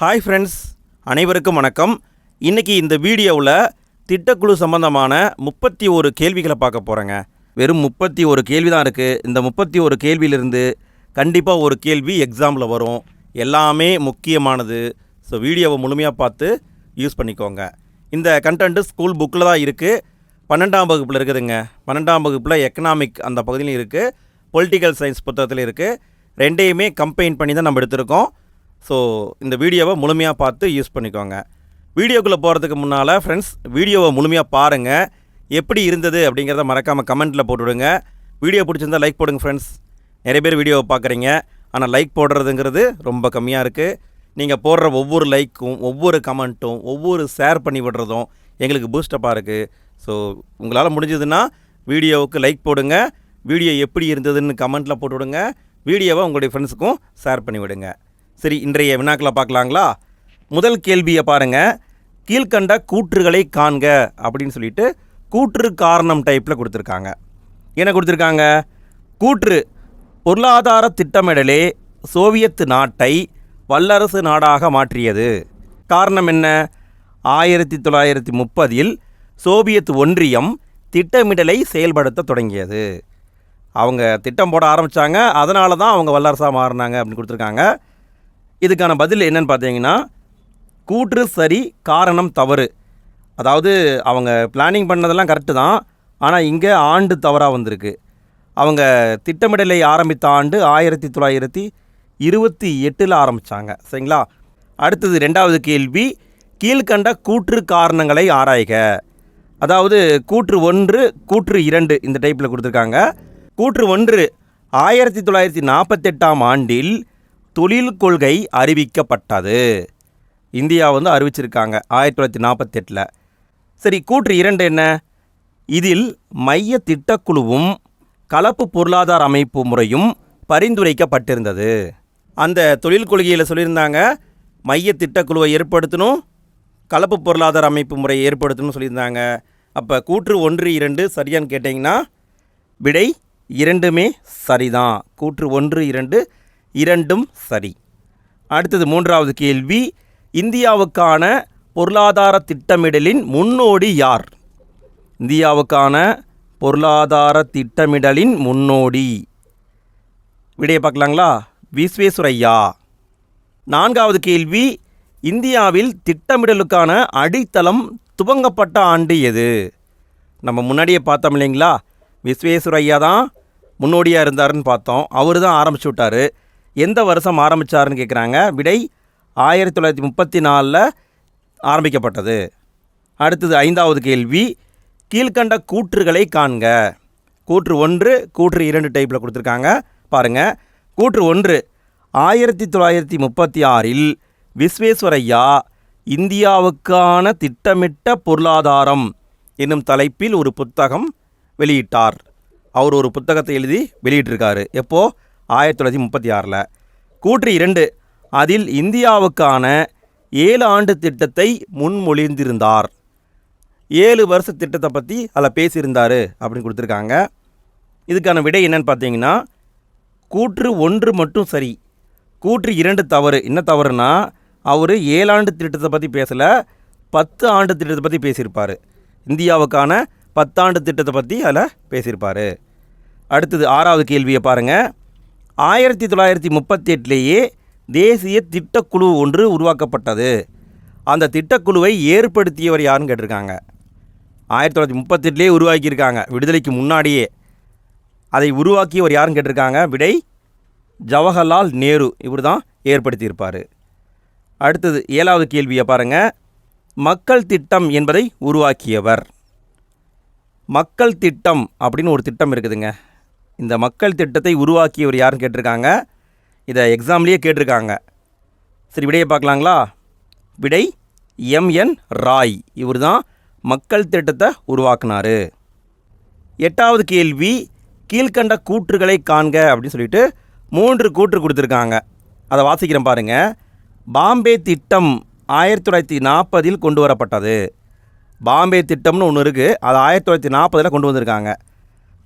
Hi friends அனைவருக்கும் வணக்கம். இன்றைக்கி இந்த வீடியோவில் திட்டக்குழு சம்பந்தமான முப்பத்தி ஒரு கேள்விகளை பார்க்க போகிறேங்க வெறும் முப்பத்தி ஒரு கேள்வி தான் இருக்குது இந்த முப்பத்தி ஒரு கேள்வியிலிருந்து கண்டிப்பாக ஒரு கேள்வி எக்ஸாமில் வரும். எல்லாமே முக்கியமானது. ஸோ வீடியோவை முழுமையாக பார்த்து யூஸ் பண்ணிக்கோங்க. இந்த கண்டென்ட்டு ஸ்கூல் புக்கில் தான் இருக்குது பன்னெண்டாம் வகுப்பில் இருக்குதுங்க. பன்னெண்டாம் வகுப்பில் எக்கனாமிக் அந்த பகுதியிலும் இருக்குது பொலிட்டிக்கல் சயின்ஸ் புத்தகத்தில் இருக்குது ரெண்டையுமே கம்பைன் பண்ணி தான் நம்ம எடுத்திருக்கோம். ஸோ இந்த வீடியோவை முழுமையாக பார்த்து யூஸ் பண்ணிக்கோங்க. வீடியோக்குள்ளே போகிறதுக்கு முன்னால் ஃப்ரெண்ட்ஸ் வீடியோவை முழுமையாக பாருங்கள் எப்படி இருந்தது அப்படிங்கிறத மறக்காமல் கமெண்ட்டில் போட்டுவிடுங்க. வீடியோ பிடிச்சிருந்தா லைக் போடுங்க ஃப்ரெண்ட்ஸ் நிறைய பேர் வீடியோவை பார்க்குறீங்க. ஆனால் லைக் போடுறதுங்கிறது ரொம்ப கம்மியாக இருக்குது நீங்கள் போடுற ஒவ்வொரு லைக்கும் ஒவ்வொரு கமெண்ட்டும் ஒவ்வொரு ஷேர் பண்ணி விடுறதும் எங்களுக்கு பூஸ்டப்பாக இருக்குது ஸோ உங்களால் முடிஞ்சதுன்னா வீடியோவுக்கு லைக் போடுங்க. வீடியோ எப்படி இருந்ததுன்னு கமெண்ட்டில் போட்டு விடுங்க வீடியோவை உங்களுடைய ஃப்ரெண்ட்ஸுக்கும் ஷேர் பண்ணிவிடுங்க சரி இன்றைய வினாக்களை பார்க்கலாங்களா? முதல் கேள்வியை பாருங்கள் கீழ்கண்ட கூற்றுகளை காண்க அப்படின்னு சொல்லிட்டு கூற்று காரணம் டைப்பில் கொடுத்துருக்காங்க. என்ன கொடுத்துருக்காங்க? கூற்று பொருளாதார திட்டமிடலே சோவியத் நாட்டை வல்லரசு நாடாக மாற்றியது. காரணம் என்ன? ஆயிரத்தி தொள்ளாயிரத்தி முப்பதில் சோவியத் ஒன்றியம் திட்டமிடலை செயல்படுத்த தொடங்கியது. அவங்க திட்டம் போட ஆரம்பித்தாங்க அதனால தான் அவங்க வல்லரசாக மாறினாங்க அப்படின்னு கொடுத்துருக்காங்க. இதுக்கான பதில் என்னன்னு பார்த்தீங்கன்னா கூற்று சரி காரணம் தவறு. அதாவது அவங்க பிளானிங் பண்ணதெல்லாம் கரெக்டு தான். ஆனால் இங்கே ஆண்டு தவறாக வந்திருக்கு. அவங்க திட்டமிடலை ஆரம்பித்த ஆண்டு ஆயிரத்தி தொள்ளாயிரத்தி இருபத்தி எட்டில் ஆரம்பித்தாங்க சரிங்களா? அடுத்தது ரெண்டாவது கேள்வி கீழ்கண்ட கூற்று காரணங்களை ஆராய்க. அதாவது கூற்று ஒன்று கூற்று இரண்டு இந்த டைப்பில் கொடுத்துருக்காங்க. கூற்று ஒன்று ஆயிரத்தி தொள்ளாயிரத்தி நாற்பத்தெட்டாம் ஆண்டில் தொழில் கொள்கை அறிவிக்கப்பட்டது. இந்தியா வந்து அறிவிச்சிருக்காங்க ஆயிரத்தி தொள்ளாயிரத்தி நாற்பத்தெட்டில் சரி கூற்று இரண்டு என்ன? இதில் மைய திட்டக்குழுவும் கலப்பு பொருளாதார அமைப்பு முறையும் பரிந்துரைக்கப்பட்டிருந்தது. அந்த தொழில் கொள்கையில் சொல்லியிருந்தாங்க மைய திட்டக்குழுவை ஏற்படுத்தணும் கலப்பு பொருளாதார அமைப்பு முறையை ஏற்படுத்தணும்னு சொல்லியிருந்தாங்க. அப்போ கூற்று ஒன்று இரண்டு சரியான்னு கேட்டிங்கன்னா விடை இரண்டுமே சரிதான். கூற்று ஒன்று இரண்டு இரண்டும் சரி. அடுத்தது மூன்றாவது கேள்வி இந்தியாவுக்கான பொருளாதார திட்டமிடலின் முன்னோடி யார்? இந்தியாவுக்கான பொருளாதார திட்டமிடலின் முன்னோடி. விடையை பார்க்கலாங்களா? விஸ்வேஸ்வரையா நான்காவது கேள்வி இந்தியாவில் திட்டமிடலுக்கான அடித்தளம் துவங்கப்பட்ட ஆண்டு எது? நம்ம முன்னாடியே பார்த்தோம் இல்லைங்களா? விஸ்வேஸ்வரையா தான் முன்னோடியாக இருந்தாருன்னு பார்த்தோம். அவர் தான் ஆரம்பிச்சு விட்டார். எந்த வருஷம் ஆரம்பித்தாருன்னு கேட்குறாங்க விடை ஆயிரத்தி தொள்ளாயிரத்தி முப்பத்தி நாலில் ஆரம்பிக்கப்பட்டது. அடுத்தது ஐந்தாவது கேள்வி. கீழ்கண்ட கூற்றுகளை காண்க. கூற்று ஒன்று கூற்று இரண்டு டைப்பில் கொடுத்துருக்காங்க. பாருங்கள் கூற்று ஒன்று ஆயிரத்தி தொள்ளாயிரத்தி முப்பத்தி ஆறில் விஸ்வேஸ்வரையா இந்தியாவுக்கான திட்டமிட்ட பொருளாதாரம் என்னும் தலைப்பில் ஒரு புத்தகம் வெளியிட்டார். அவர் ஒரு புத்தகத்தை எழுதி வெளியிட்டிருக்காரு. எப்போது ஆயிரத்தி தொள்ளாயிரத்தி முப்பத்தி ஆறில் கூற்று இரண்டு. அதில் இந்தியாவுக்கான ஏழு ஆண்டு திட்டத்தை முன்மொழிந்திருந்தார். ஏழு வருஷ திட்டத்தை பற்றி அதில் பேசியிருந்தார் அப்படின்னு கொடுத்துருக்காங்க. இதுக்கான விடை என்னன்னு பார்த்தீங்கன்னா கூற்று ஒன்று மட்டும் சரி. கூற்று இரண்டு தவறு. என்ன தவறுனா அவர் ஏழாண்டு திட்டத்தை பற்றி பேசலை பத்து ஆண்டு திட்டத்தை பற்றி பேசியிருப்பார். இந்தியாவுக்கான பத்தாண்டு திட்டத்தை பற்றி அதில் பேசியிருப்பார். அடுத்தது ஆறாவது கேள்வியை பாருங்கள் ஆயிரத்தி தொள்ளாயிரத்தி முப்பத்தி எட்டுலேயே தேசிய திட்டக்குழு ஒன்று உருவாக்கப்பட்டது. அந்த திட்டக்குழுவை ஏற்படுத்தியவர் யாருன்னு கேட்டிருக்காங்க. ஆயிரத்தி தொள்ளாயிரத்தி முப்பத்தெட்டுலேயே உருவாக்கியிருக்காங்க. விடுதலைக்கு முன்னாடியே. அதை உருவாக்கியவர் யாருன்னு கேட்டிருக்காங்க? விடை ஜவஹர்லால் நேரு. இவர் தான் ஏற்படுத்தியிருப்பார். அடுத்தது ஏழாவது கேள்வியை பாருங்கள் மக்கள் திட்டம் என்பதை உருவாக்கியவர். மக்கள் திட்டம் அப்படின்னு ஒரு திட்டம் இருக்குதுங்க. இந்த மக்கள் திட்டத்தை உருவாக்கியவர் யாருன்னு கேட்டிருக்காங்க. இதை எக்ஸாம்லேயே கேட்டிருக்காங்க. சரி விடையை பார்க்கலாங்களா? விடை எம்என் ராய். இவர் தான் மக்கள் திட்டத்தை உருவாக்குனார். எட்டாவது கேள்வி கீழ்கண்ட கூற்றுகளை காண்க அப்படின்னு சொல்லிட்டு மூன்று கூற்று கொடுத்துருக்காங்க. அதை வாசிக்கிறேன் பாருங்கள் பாம்பே திட்டம் ஆயிரத்தி தொள்ளாயிரத்தி நாற்பதில் கொண்டு வரப்பட்டது. பாம்பே திட்டம்னு ஒன்று இருக்குது அது ஆயிரத்தி தொள்ளாயிரத்தி நாற்பதில் கொண்டு வந்திருக்காங்க.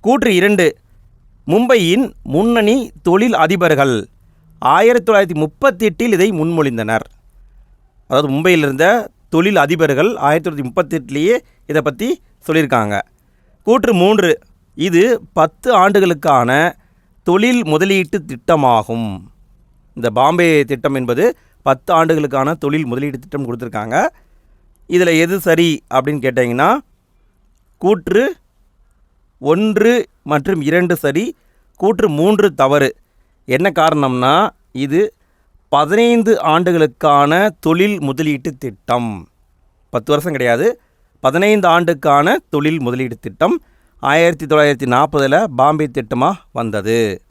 கூற்று இரண்டு மும்பையின் முன்னணி தொழில் அதிபர்கள். ஆயிரத்தி தொள்ளாயிரத்தி முப்பத்தி எட்டில் இதை முன்மொழிந்தனர். அதாவது மும்பையில் இருந்த தொழில் அதிபர்கள் ஆயிரத்தி தொள்ளாயிரத்தி முப்பத்தெட்டுலேயே இதை பற்றி சொல்லியிருக்காங்க. கூற்று மூன்று. இது பத்து ஆண்டுகளுக்கான தொழில் முதலீட்டு திட்டமாகும். இந்த பாம்பே திட்டம் என்பது பத்து ஆண்டுகளுக்கான தொழில் முதலீட்டு திட்டம் கொடுத்துருக்காங்க. இதில் எது சரி அப்படின்னு கேட்டிங்கன்னா கூற்று ஒன்று மற்றும் இரண்டு சரி கூற்று மூன்று தவறு. என்ன காரணம்னா இது பதினைந்து ஆண்டுகளுக்கான தொழில் முதலீட்டு திட்டம். பத்து வருஷம் கிடையாது. பதினைந்து ஆண்டுக்கான தொழில் முதலீடு திட்டம் ஆயிரத்தி தொள்ளாயிரத்தி நாற்பதில் பாம்பே திட்டமாக வந்தது.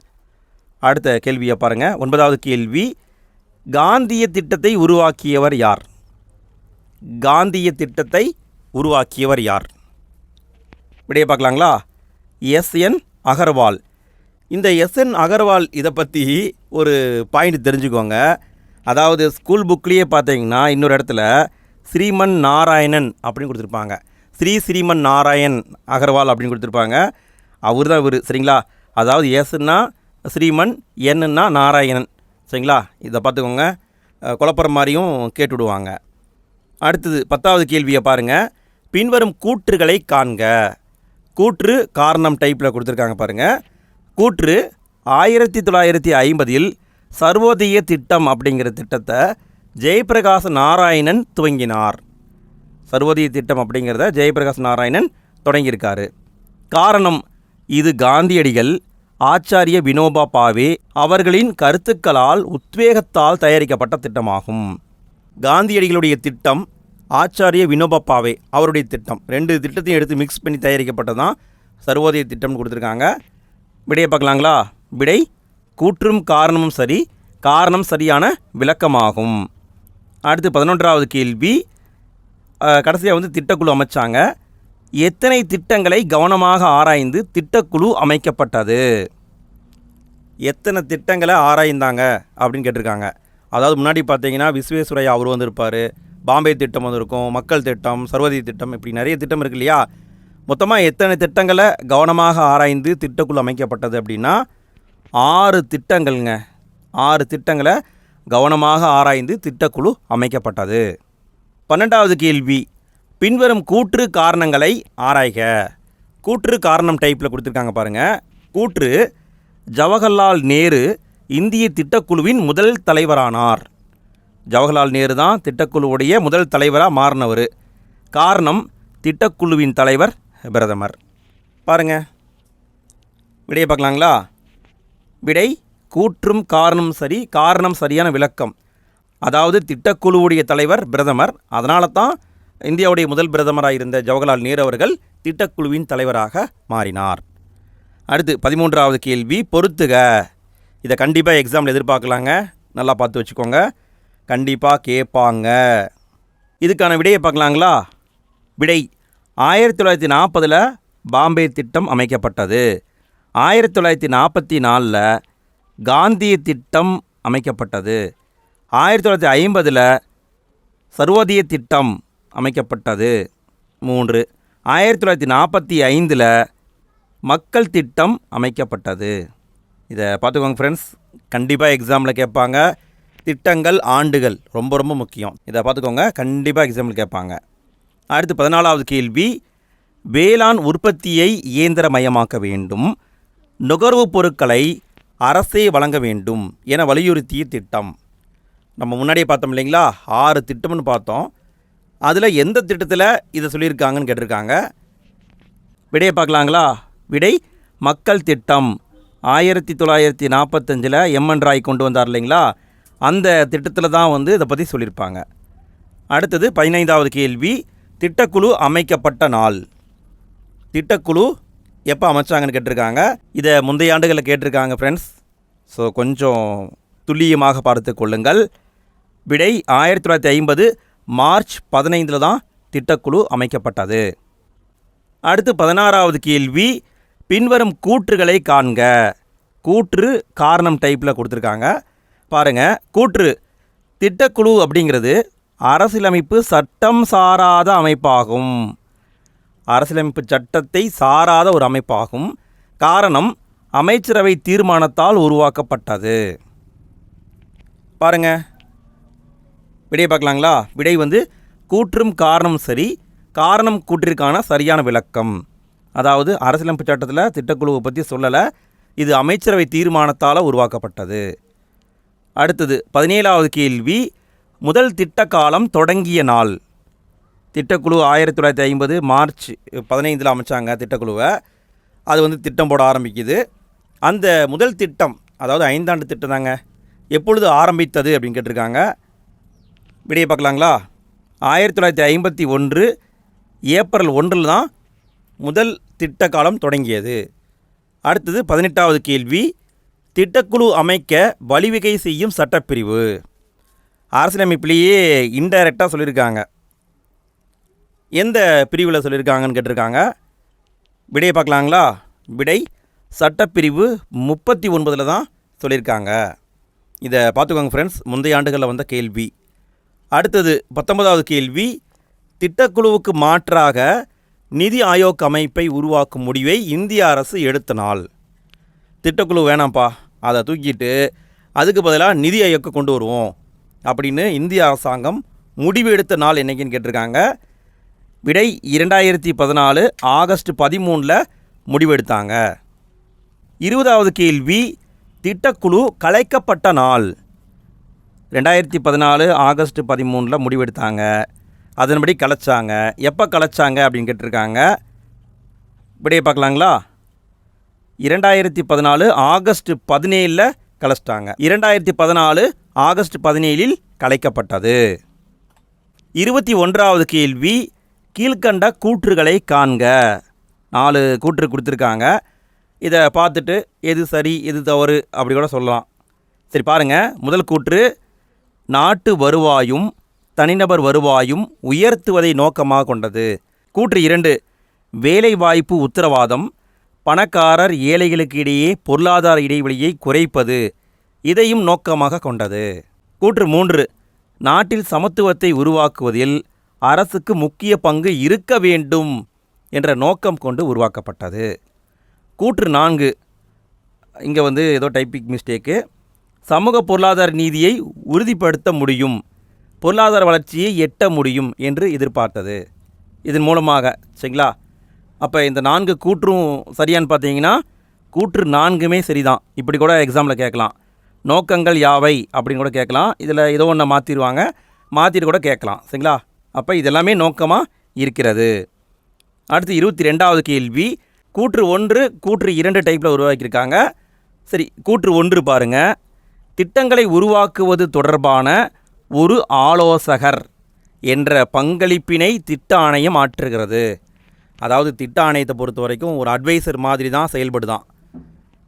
அடுத்த கேள்வியை பாருங்கள் ஒன்பதாவது கேள்வி காந்திய திட்டத்தை உருவாக்கியவர் யார்? காந்திய திட்டத்தை உருவாக்கியவர் யார்? விடைய பார்க்கலாங்களா? S N Agarwal. இந்த எஸ்என் அகர்வால் இதை பற்றி ஒரு பாயிண்ட் தெரிஞ்சுக்கோங்க. அதாவது ஸ்கூல் புக்லேயே பார்த்தீங்கன்னா இன்னொரு இடத்துல ஸ்ரீமன் நாராயணன் அப்படின்னு கொடுத்துருப்பாங்க. ஸ்ரீ ஸ்ரீமன் நாராயண் அகர்வால் அப்படின்னு கொடுத்துருப்பாங்க. அவர் தான் இவர் சரிங்களா? அதாவது எஸ்ன்னா ஸ்ரீமன் என்னன்னா நாராயணன் சரிங்களா? இதை பார்த்துக்கோங்க. அஹ், குழப்பற மாதிரியும் கேட்டுவிடுவாங்க. அடுத்தது பத்தாவது கேள்வியை பாருங்கள் பின்வரும் கூற்றுகளை காண்க. கூற்று காரணம் டைப்பில் கொடுத்துருக்காங்க பாருங்கள் கூற்று ஆயிரத்தி தொள்ளாயிரத்தி ஐம்பதில் சர்வோதய திட்டம் அப்படிங்கிற திட்டத்தை ஜெயபிரகாஷ் நாராயணன் துவங்கினார். சர்வோதய திட்டம் அப்படிங்கிறத ஜெயபிரகாஷ் நாராயணன் தொடங்கியிருக்காரு. காரணம் இது காந்தியடிகள் ஆச்சாரிய வினோபா பாவே அவர்களின் கருத்துக்களால் உத்வேகத்தால் தயாரிக்கப்பட்ட திட்டமாகும். காந்தியடிகளுடைய திட்டம் ஆச்சாரிய வினோபா பாவே அவருடைய திட்டம். ரெண்டு திட்டத்தையும் எடுத்து மிக்ஸ் பண்ணி தயாரிக்கப்பட்டது தான் சர்வோதய திட்டம்னு கொடுத்துருக்காங்க. விடையை பார்க்கலாங்களா? விடை கூற்றும் காரணமும் சரி காரணம் சரியான விளக்கமாகும். அடுத்து பதினொன்றாவது கேள்வி. கடைசியாக வந்து திட்டக்குழு அமைச்சாங்க. எத்தனை திட்டங்களை கவனமாக ஆராய்ந்து திட்டக்குழு அமைக்கப்பட்டது? எத்தனை திட்டங்களை ஆராய்ந்தாங்க? அப்படின்னு கேட்டிருக்காங்க. அதாவது முன்னாடி பார்த்தீங்கன்னா விஸ்வேஸ்வரையா அவர் வந்திருப்பார். பாம்பே திட்டம் வந்திருக்கும் மக்கள் திட்டம் சர்வதேச திட்டம் இப்படி நிறைய திட்டம் இருக்கு இல்லையா? மொத்தமாக எத்தனை திட்டங்களை கவனமாக ஆராய்ந்து திட்டக்குழு அமைக்கப்பட்டது அப்படின்னா ஆறு திட்டங்கள்ங்க. ஆறு திட்டங்களை கவனமாக ஆராய்ந்து திட்டக்குழு அமைக்கப்பட்டது. பன்னெண்டாவது கேள்வி பின்வரும் கூற்று காரணங்களை ஆராய்க. கூற்று காரணம் டைப்பில் கொடுத்துருக்காங்க பாருங்கள் கூற்று ஜவஹர்லால் நேரு இந்திய திட்டக்குழுவின் முதல் தலைவரானார். ஜவஹர்லால் நேரு தான் திட்டக்குழுவுடைய முதல் தலைவராக மாறினவர். காரணம் திட்டக்குழுவின் தலைவர் பிரதமர். பாருங்கள் விடையை பார்க்கலாங்களா? விடை கூற்றும் காரணம் சரி காரணம் சரியான விளக்கம். அதாவது திட்டக்குழுவுடைய தலைவர் பிரதமர் அதனால தான் இந்தியாவுடைய முதல் பிரதமராக இருந்த ஜவஹர்லால் நேரு அவர்கள் திட்டக்குழுவின் தலைவராக மாறினார். அடுத்து பதிமூன்றாவது கேள்வி பொறுத்துக. இதை கண்டிப்பாக எக்ஸாமில் எதிர்பார்க்கலாங்க. நல்லா பார்த்து வச்சுக்கோங்க. கண்டிப்பாக கேட்பாங்க. இதுக்கான விடையை பார்க்கலாங்களா? விடை ஆயிரத்தி தொள்ளாயிரத்தி நாற்பதில் பாம்பே திட்டம் அமைக்கப்பட்டது. ஆயிரத்தி தொள்ளாயிரத்தி நாற்பத்தி நாலில் காந்திய திட்டம் அமைக்கப்பட்டது. ஆயிரத்தி தொள்ளாயிரத்தி ஐம்பதில் சர்வோதய திட்டம் அமைக்கப்பட்டது. மூன்று ஆயிரத்தி தொள்ளாயிரத்தி நாற்பத்தி ஐந்தில் மக்கள் திட்டம் அமைக்கப்பட்டது. இதை பார்த்துக்கோங்க ஃப்ரெண்ட்ஸ் கண்டிப்பாக எக்ஸாமில் கேட்பாங்க. திட்டங்கள் ஆண்டுகள் ரொம்ப ரொம்ப முக்கியம். இதை பார்த்துக்கோங்க. கண்டிப்பாக எக்ஸாம்பிள் கேட்பாங்க. அடுத்து பதினாலாவது கேள்வி. வேளாண் உற்பத்தியை இயந்திரமயமாக்க வேண்டும். நுகர்வுப் பொருட்களை அரசே வழங்க வேண்டும் என வலியுறுத்திய திட்டம். நம்ம முன்னாடியே பார்த்தோம் இல்லைங்களா? ஆறு திட்டம்னு பார்த்தோம். அதில் எந்த திட்டத்தில் இதை சொல்லியிருக்காங்கன்னு கேட்டிருக்காங்க. விடையை பார்க்கலாங்களா? விடை மக்கள் திட்டம். ஆயிரத்தி தொள்ளாயிரத்தி நாற்பத்தஞ்சில் எம்என் ராய் கொண்டு வந்தார் இல்லைங்களா? அந்த திட்டத்தில் தான் வந்து இதை பற்றி சொல்லியிருப்பாங்க. அடுத்தது பதினைந்தாவது கேள்வி திட்டக்குழு அமைக்கப்பட்ட நாள். திட்டக்குழு எப்போ அமைச்சாங்கன்னு கேட்டிருக்காங்க. இதை முந்தைய ஆண்டுகளில் கேட்டிருக்காங்க ஃப்ரெண்ட்ஸ் ஸோ கொஞ்சம் துல்லியமாக பார்த்து கொள்ளுங்கள். விடை ஆயிரத்தி தொள்ளாயிரத்தி ஐம்பது மார்ச் பதினைந்தில் தான் திட்டக்குழு அமைக்கப்பட்டது. அடுத்து பதினாறாவது கேள்வி பின்வரும் கூற்றுகளை காண்க. கூற்று காரணம் டைப்பில் கொடுத்துருக்காங்க. பாருங்கள் கூற்று. திட்டக்குழு அப்படிங்கிறது அரசியலமைப்பு சட்டம் சாராத அமைப்பாகும். அரசியலமைப்பு சட்டத்தை சாராத ஒரு அமைப்பாகும். காரணம் அமைச்சரவை தீர்மானத்தால் உருவாக்கப்பட்டது. பாருங்க. விடையை பார்க்கலாங்களா? விடை வந்து கூற்றும் காரணம் சரி காரணம் கூற்றிற்கான சரியான விளக்கம். அதாவது அரசியலமைப்பு சட்டத்தில் திட்டக்குழுவை பற்றி சொல்லலை இது அமைச்சரவை தீர்மானத்தால் உருவாக்கப்பட்டது. அடுத்தது பதினேழாவது கேள்வி முதல் திட்ட காலம் தொடங்கிய நாள். திட்டக்குழு ஆயிரத்தி தொள்ளாயிரத்தி ஐம்பது மார்ச் பதினைந்தில் அமைச்சாங்க திட்டக்குழுவை. அது வந்து திட்டம் போட ஆரம்பிக்குது. அந்த முதல் திட்டம் அதாவது ஐந்தாண்டு திட்டம் தாங்க எப்பொழுது ஆரம்பித்தது அப்படின்னு கேட்டிருக்காங்க. விடையை பார்க்கலாங்களா? ஆயிரத்தி தொள்ளாயிரத்தி ஐம்பத்தி ஒன்று ஏப்ரல் ஒன்றில் தான் முதல் திட்ட காலம் தொடங்கியது. அடுத்தது பதினெட்டாவது கேள்வி திட்டக்குழு அமைக்க வழிவகை செய்யும் சட்டப்பிரிவு. அரசியலமைப்பிலேயே இன்டைரக்டாக சொல்லியிருக்காங்க எந்த பிரிவில் சொல்லியிருக்காங்கன்னு கேட்டிருக்காங்க? விடையை பார்க்கலாங்களா? விடை சட்டப்பிரிவு முப்பத்தி ஒன்பதில் தான் சொல்லியிருக்காங்க இதை பார்த்துக்கோங்க ஃப்ரெண்ட்ஸ் முந்தைய ஆண்டுகளில் வந்த கேள்வி. அடுத்தது பத்தொன்பதாவது கேள்வி திட்டக்குழுவுக்கு மாற்றாக நிதி ஆயோக் அமைப்பை உருவாக்கும் முடிவை இந்திய அரசு எடுத்த நாள். திட்டக்குழு வேணாம்ப்பா. அதை தூக்கிட்டு அதுக்கு பதிலாக நிதி ஆயோக்கு கொண்டு வருவோம் அப்படின்னு இந்திய அரசாங்கம் முடிவு எடுத்த நாள் என்னைக்குன்னு கேட்டிருக்காங்க. விடை இரண்டாயிரத்தி பதினாலு ஆகஸ்ட் பதிமூணில் முடிவெடுத்தாங்க. இருபதாவது கேள்வி திட்டக்குழு கலைக்கப்பட்ட நாள். ரெண்டாயிரத்தி பதினாலு ஆகஸ்ட் பதிமூணில் முடிவெடுத்தாங்க. அதன்படி கலைச்சாங்க. எப்போ கலைச்சாங்க அப்படின்னு கேட்டிருக்காங்க. விடையை பார்க்கலாங்களா? இரண்டாயிரத்தி பதினாலு ஆகஸ்ட் பதினேழில் கலைச்சிட்டாங்க. இரண்டாயிரத்தி பதினாலு ஆகஸ்ட் பதினேழில் கலைக்கப்பட்டது. இருபத்தி ஒன்றாவது கேள்வி கீழ்கண்ட கூற்றுகளை காண்க. நாலு கூற்று கொடுத்துருக்காங்க. இதை பார்த்துட்டு எது சரி எது தவறு அப்படி கூட சொல்லலாம். சரி பாருங்கள் முதல் கூற்று நாட்டு வருவாயும் தனிநபர் வருவாயும் உயர்த்துவதை நோக்கமாக கொண்டது. கூற்று இரண்டு வேலைவாய்ப்பு உத்தரவாதம் பணக்காரர் ஏழைகளுக்கு இடையே பொருளாதார இடைவெளியை குறைப்பது இதையும் நோக்கமாக கொண்டது. கூற்று மூன்று. நாட்டில் சமத்துவத்தை உருவாக்குவதில் அரசுக்கு முக்கிய பங்கு இருக்க வேண்டும் என்ற நோக்கம் கொண்டு உருவாக்கப்பட்டது. கூற்று நான்கு. இங்கே வந்து ஏதோ டைப்பிக் மிஸ்டேக்கு சமூக பொருளாதார நீதியை உறுதிப்படுத்த முடியும். பொருளாதார வளர்ச்சியை எட்ட முடியும் என்று எதிர்பார்த்தது. இதன் மூலமாக சரிங்களா? அப்போ இந்த நான்கு கூற்றும் சரியான்னு பார்த்தீங்கன்னா கூற்று நான்குமே சரிதான். இப்படி கூட எக்ஸாமில் கேட்கலாம். நோக்கங்கள் யாவை? அப்படின்னு கூட கேட்கலாம். இதில் ஏதோ ஒன்று மாற்றிடுவாங்க மாற்றிட்டு கூட கேட்கலாம். சரிங்களா? அப்போ இதெல்லாமே நோக்கமாக இருக்கிறது. அடுத்து இருபத்தி ரெண்டாவது கேள்வி. கூற்று ஒன்று கூற்று இரண்டு டைப்பில் உருவாக்கியிருக்காங்க. சரி கூற்று ஒன்று பாருங்க. திட்டங்களை உருவாக்குவது தொடர்பான ஒரு ஆலோசகர் என்ற பங்களிப்பினை திட்ட ஆணையம் ஆற்றுகிறது அதாவது திட்ட ஆணையத்தை பொறுத்த வரைக்கும் ஒரு அட்வைசர் மாதிரி தான் செயல்படுதான்.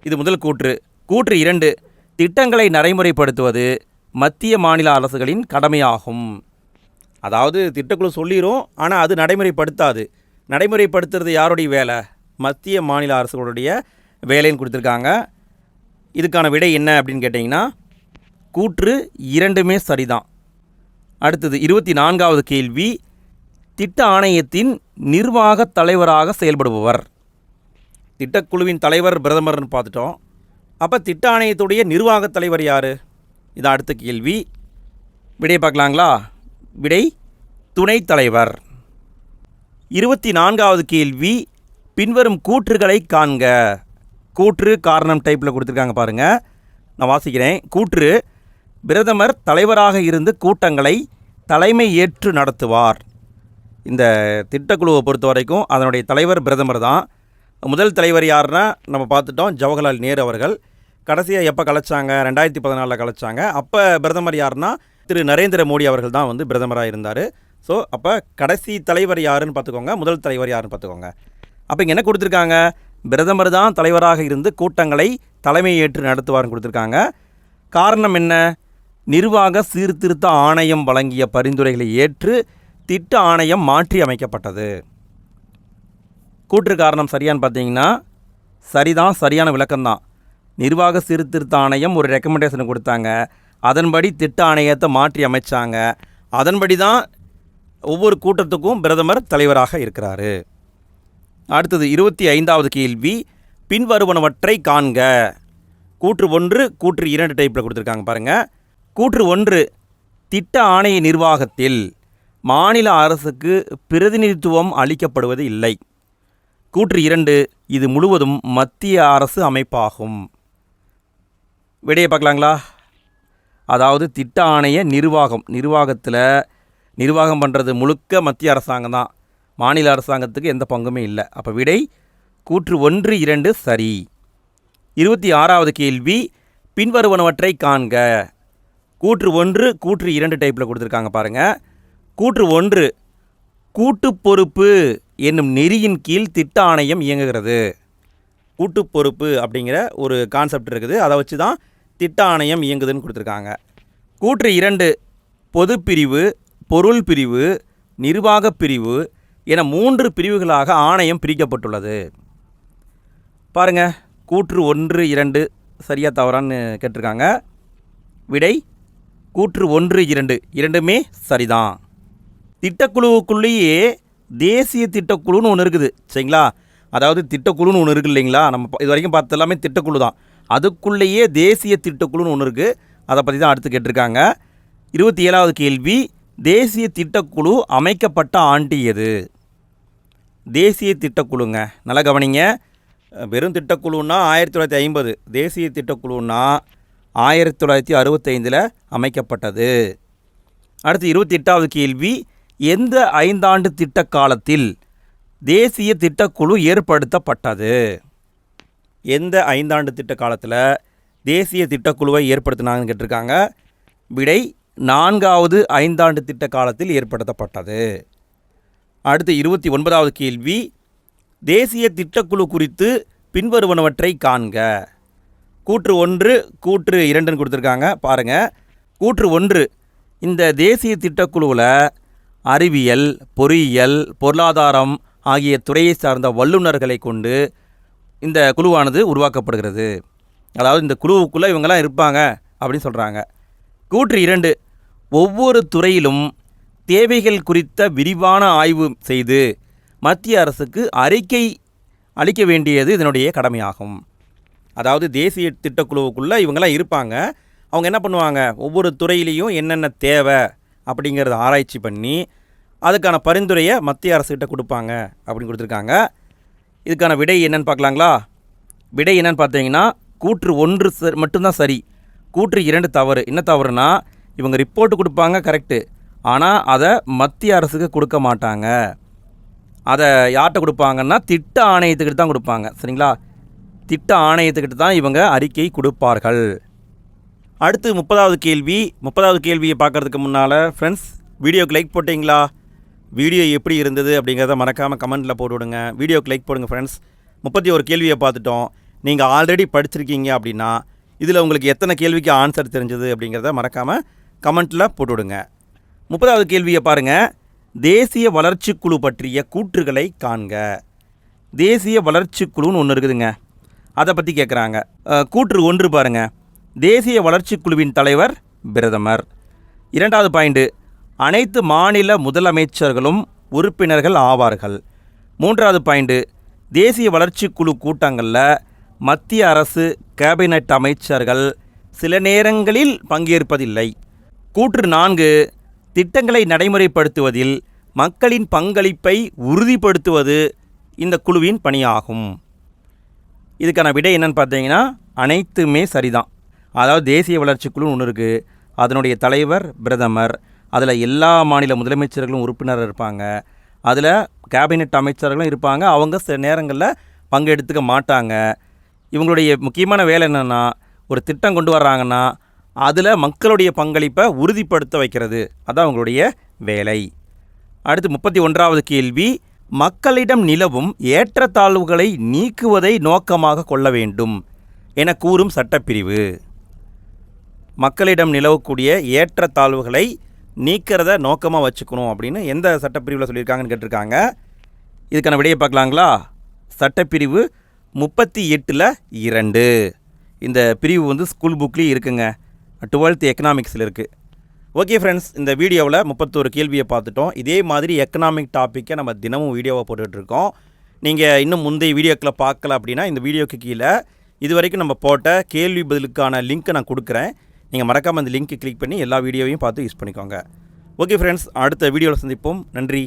இது முதல் கூற்று. கூற்று இரண்டு திட்டங்களை நடைமுறைப்படுத்துவது மத்திய மாநில அரசுகளின் கடமையாகும். அதாவது திட்டக்குழு சொல்லிடும் ஆனால் அது நடைமுறைப்படுத்தாது. நடைமுறைப்படுத்துறது யாருடைய வேலை? மத்திய மாநில அரசுகளுடைய வேலைன்னு கொடுத்துருக்காங்க. இதுக்கான விடை என்ன அப்படின்னு கேட்டிங்கன்னா கூற்று இரண்டுமே சரிதான். அடுத்தது இருபத்தி நான்காவது கேள்வி திட்ட ஆணையத்தின் நிர்வாக தலைவராக செயல்படுபவர். திட்டக்குழுவின் தலைவர் பிரதமர்னு பார்த்துட்டோம். அப்போ திட்ட ஆணையத்துடைய நிர்வாகத் தலைவர் யார்? இது அடுத்த கேள்வி. விடை பார்க்கலாங்களா? விடை துணைத் தலைவர். இருபத்தி நான்காவது கேள்வி பின்வரும் கூற்றுகளை காண்க. கூற்று காரணம் டைப்பில் கொடுத்துருக்காங்க பாருங்கள் நான் வாசிக்கிறேன். கூற்று பிரதமர் தலைவராக இருந்து கூட்டங்களை தலைமை ஏற்று நடத்துவார். இந்த திட்டக்குழுவை பொறுத்த வரைக்கும் அதனுடைய தலைவர் பிரதமர் தான். முதல் தலைவர் யாருன்னா நம்ம பார்த்துட்டோம் ஜவஹர்லால் நேரு அவர்கள். கடைசியாக எப்போ கலைச்சாங்க? ரெண்டாயிரத்தி பதினாலில் கலைச்சாங்க. அப்போ பிரதமர் யாருன்னா திரு நரேந்திர மோடி அவர்கள் தான் வந்து பிரதமராக இருந்தார். ஸோ அப்போ கடைசி தலைவர் யாருன்னு பார்த்துக்கோங்க. முதல் தலைவர் யாருன்னு பார்த்துக்கோங்க. அப்போ இங்கே என்ன கொடுத்துருக்காங்க? பிரதமர் தான் தலைவராக இருந்து கூட்டங்களை தலைமை ஏற்று நடத்துவார்னு கொடுத்துருக்காங்க. காரணம் என்ன? நிர்வாக சீர்திருத்த ஆணையம் வழங்கிய பரிந்துரைகளை ஏற்று திட்ட ஆணையம் மாற்றி அமைக்கப்பட்டது. கூற்று காரணம் சரியான்னு பார்த்தீங்கன்னா சரிதான் சரியான விளக்கம்தான். நிர்வாக சீர்திருத்த ஆணையம் ஒரு ரெக்கமெண்டேஷன் கொடுத்தாங்க. அதன்படி திட்ட ஆணையத்தை மாற்றி அமைச்சாங்க. அதன்படி தான் ஒவ்வொரு கூட்டத்துக்கும் பிரதமர் தலைவராக இருக்கிறாரு. அடுத்தது இருபத்தி ஐந்தாவது கேள்வி பின்வருவனவற்றை காண்க. கூற்று ஒன்று கூற்று இரண்டு டைப்பில் கொடுத்துருக்காங்க பாருங்கள் கூற்று ஒன்று திட்ட ஆணைய நிர்வாகத்தில் மாநில அரசுக்கு பிரதிநிதித்துவம் அளிக்கப்படுவது இல்லை. கூற்று இரண்டு இது முழுவதும் மத்திய அரசு அமைப்பாகும். விடையை பார்க்கலாங்களா? அதாவது திட்ட ஆணைய நிர்வாகம் நிர்வாகத்தில் நிர்வாகம் பண்ணுறது முழுக்க மத்திய அரசாங்கம் தான். மாநில அரசாங்கத்துக்கு எந்த பங்குமே இல்லை. அப்போ விடை கூற்று ஒன்று இரண்டு சரி. இருபத்தி ஆறாவது கேள்வி பின்வருவனவற்றை காண்க. கூற்று ஒன்று கூற்று இரண்டு டைப்பில் கொடுத்துருக்காங்க பாருங்கள் கூற்று ஒன்று கூட்டு பொறுப்பு என்னும் நெறியின் கீழ் திட்ட ஆணையம் இயங்குகிறது. கூட்டு பொறுப்பு அப்படிங்கிற ஒரு கான்செப்ட் இருக்குது. அதை வச்சு தான் திட்ட ஆணையம் இயங்குதுன்னு கொடுத்துருக்காங்க. கூற்று இரண்டு பொதுப்பிரிவு பொருள் பிரிவு நிர்வாகப் பிரிவு என மூன்று பிரிவுகளாக ஆணையம் பிரிக்கப்பட்டுள்ளது. பாருங்க கூற்று ஒன்று இரண்டு சரியாக தவறான்னு கேட்டிருக்காங்க. விடை கூற்று ஒன்று இரண்டு இரண்டுமே சரிதான். திட்டக்குழுவுக்குள்ளேயே தேசிய திட்டக்குழுன்னு ஒன்று இருக்குது சரிங்களா? அதாவது திட்டக்குழுன்னு ஒன்று இருக்குது இல்லைங்களா? நம்ம இது வரைக்கும் பார்த்த எல்லாமே திட்டக்குழு தான். அதுக்குள்ளேயே தேசிய திட்டக்குழுன்னு ஒன்று இருக்குது அதை பற்றி தான் அடுத்து கேட்டிருக்காங்க. இருபத்தி ஏழாவது கேள்வி தேசிய திட்டக்குழு அமைக்கப்பட்ட ஆண்டு எது? தேசிய திட்டக்குழுங்க. நல்லா கவனிங்க. வெறும் திட்டக்குழுன்னா ஆயிரத்தி தொள்ளாயிரத்தி ஐம்பது. தேசிய திட்டக்குழுன்னா ஆயிரத்தி தொள்ளாயிரத்தி அறுபத்தைந்தில் அமைக்கப்பட்டது. அடுத்து இருபத்தி எட்டாவது கேள்வி எந்த ஐந்தாண்டு திட்ட காலத்தில் தேசிய திட்டக்குழு ஏற்படுத்தப்பட்டது? எந்த ஐந்தாண்டு திட்ட காலத்தில் தேசிய திட்டக்குழுவை ஏற்படுத்தினாங்கன்னு கேட்டிருக்காங்க. விடை நான்காவது ஐந்தாண்டு திட்ட காலத்தில் ஏற்படுத்தப்பட்டது. அடுத்து இருபத்தி ஒன்பதாவது கேள்வி தேசிய திட்டக்குழு குறித்து பின்வருவனவற்றை காண்க. கூற்று ஒன்று கூற்று இரண்டுன்னு கொடுத்துருக்காங்க. பாருங்கள் கூற்று ஒன்று இந்த தேசிய திட்டக்குழுவில் அறிவியல் பொறியியல் பொருளாதாரம் ஆகிய துறையை சார்ந்த வல்லுநர்களை கொண்டு இந்த குழுவானது உருவாக்கப்படுகிறது. அதாவது இந்த குழுவுக்குள்ளே இவங்கெல்லாம் இருப்பாங்க அப்படின்னு சொல்கிறாங்க கூற்று இரண்டு. ஒவ்வொரு துறையிலும் தேவைகள் குறித்த விரிவான ஆய்வு செய்து மத்திய அரசுக்கு அறிக்கை அளிக்க வேண்டியது இதனுடைய கடமையாகும். அதாவது தேசிய திட்டக்குழுவுக்குள்ளே இவங்கெல்லாம் இருப்பாங்க. அவங்க என்ன பண்ணுவாங்க? ஒவ்வொரு துறையிலையும் என்னென்ன தேவை? அப்படிங்கிறத ஆராய்ச்சி பண்ணி அதுக்கான பரிந்துரையை மத்திய அரசுகிட்ட கொடுப்பாங்க அப்படின்னு கொடுத்துருக்காங்க. இதுக்கான விடை என்னன்னு பார்க்கலாங்களா? விடை என்னன்னு பார்த்தீங்கன்னா கூற்று ஒன்று ச- மட்டும்தான் சரி. கூற்று இரண்டு தவறு. என்ன தவறுனா இவங்க ரிப்போர்ட்டு கொடுப்பாங்க கரெக்டு ஆனால் அதை மத்திய அரசுக்கு கொடுக்க மாட்டாங்க. அதை யார்கிட்ட கொடுப்பாங்கன்னா திட்ட ஆணையத்துக்கிட்ட தான் கொடுப்பாங்க. சரிங்களா? திட்ட ஆணையத்துக்கிட்ட தான் இவங்க அறிக்கை கொடுப்பார்கள். அடுத்து முப்பதாவது கேள்வி. முப்பதாவது கேள்வியை பார்க்கறதுக்கு முன்னால் ஃப்ரெண்ட்ஸ் வீடியோக்கு லைக் போட்டிங்களா? வீடியோ எப்படி இருந்தது அப்படிங்கிறத மறக்காமல் கமெண்ட்டில் போட்டு விடுங்க வீடியோக்கு லைக் போடுங்க ஃப்ரெண்ட்ஸ் முப்பத்தி ஒரு கேள்வியை பார்த்துட்டோம். நீங்கள் ஆல்ரெடி படிச்சிருக்கீங்க அப்படின்னா இதில் உங்களுக்கு எத்தனை கேள்விக்கு ஆன்சர் தெரிஞ்சது அப்படிங்கிறத மறக்காமல் கமெண்ட்டில் போட்டு விடுங்க முப்பதாவது கேள்வியை பாருங்கள் தேசிய வளர்ச்சி குழு பற்றிய கூற்றுகளை காண்க. தேசிய வளர்ச்சி குழுன்னு ஒன்று இருக்குதுங்க. அதை பற்றி கேட்குறாங்க கூற்று ஒன்று பாருங்கள் தேசிய வளர்ச்சிக் குழுவின் தலைவர் பிரதமர். இரண்டாவது பாயிண்ட்டு அனைத்து மாநில முதலமைச்சர்களும் உறுப்பினர்கள் ஆவார்கள். மூன்றாவது பாயிண்ட்டு தேசிய வளர்ச்சிக் குழு கூட்டங்களில் மத்திய அரசு கேபினட் அமைச்சர்கள் சில நேரங்களில் பங்கேற்பதில்லை. கூற்று நான்கு திட்டங்களை நடைமுறைப்படுத்துவதில் மக்களின் பங்களிப்பை உறுதிப்படுத்துவது இந்த குழுவின் பணியாகும். இதுக்கான விடை என்னன்னு பார்த்தீங்கன்னா அனைத்துமே சரிதான். அதாவது தேசிய வளர்ச்சிக்குழு ஒன்று இருக்குது அதனுடைய தலைவர் பிரதமர். அதில் எல்லா மாநில முதலமைச்சர்களும் உறுப்பினர் இருப்பாங்க. அதில் கேபினெட் அமைச்சர்களும் இருப்பாங்க. அவங்க சில நேரங்களில் பங்கெடுத்துக்க மாட்டாங்க. இவங்களுடைய முக்கியமான வேலை என்னென்னா ஒரு திட்டம் கொண்டு வர்றாங்கன்னா அதில் மக்களுடைய பங்களிப்பை உறுதிப்படுத்த வைக்கிறது. அதான் அவங்களுடைய வேலை. அடுத்து முப்பத்தி ஒன்றாவது கேள்வி மக்களிடம் நிலவும் ஏற்றத்தாழ்வுகளை நீக்குவதை நோக்கமாக கொள்ள வேண்டும் என கூறும் சட்டப்பிரிவு. மக்களிடம் நிலவக்கூடிய ஏற்றத்தாழ்வுகளை நீக்கிறத நோக்கமாக வச்சுக்கணும் அப்படின்னு எந்த சட்டப்பிரிவில் சொல்லியிருக்காங்கன்னு கேட்டிருக்காங்க. இதுக்கான விடையை பார்க்கலாங்களா? சட்டப்பிரிவு முப்பத்தி எட்டில் இரண்டு. இந்த பிரிவு வந்து ஸ்கூல் புக்லேயும் இருக்குங்க. டுவெல்த் எக்கனாமிக்ஸில் இருக்குது ஓகே ஃப்ரெண்ட்ஸ் இந்த வீடியோவில் முப்பத்தோரு கேள்வியை பார்த்துட்டோம். இதே மாதிரி எக்கனாமிக் டாப்பிக்கை நம்ம தினமும் வீடியோவை போட்டுட்ருக்கோம். நீங்கள் இன்னும் முந்தைய வீடியோக்கில் பார்க்கல அப்படின்னா இந்த வீடியோக்கு கீழே இது வரைக்கும் நம்ம போட்ட கேள்வி பதிலுக்கான லிங்க்கை நான் கொடுக்குறேன். நீங்கள் மறக்காமல் அந்த லிங்க்கு கிளிக் பண்ணி எல்லா வீடியோவையும் பார்த்து யூஸ் பண்ணிக்கோங்க. ஓகே ஃப்ரெண்ட்ஸ் அடுத்த வீடியோவில் சந்திப்போம். நன்றி.